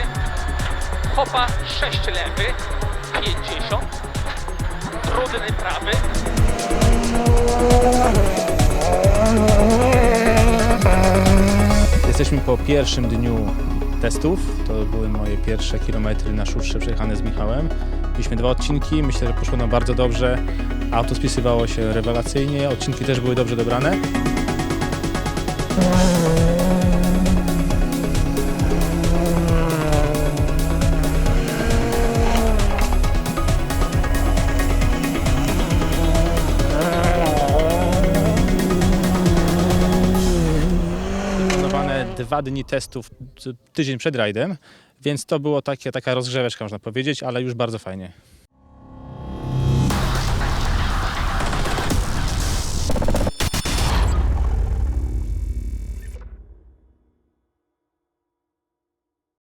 6 prawy, hopa 6 lewy, 50, trudny prawy, Jesteśmy po pierwszym dniu testów. To były moje pierwsze kilometry na szutrze przejechane z Michałem. Mieliśmy dwa odcinki, myślę, że poszło nam bardzo dobrze. Auto spisywało się rewelacyjnie, odcinki też były dobrze dobrane. Dwa dni testów, tydzień przed rajdem, więc to było takie, taka rozgrzeweczka, można powiedzieć, ale już bardzo fajnie.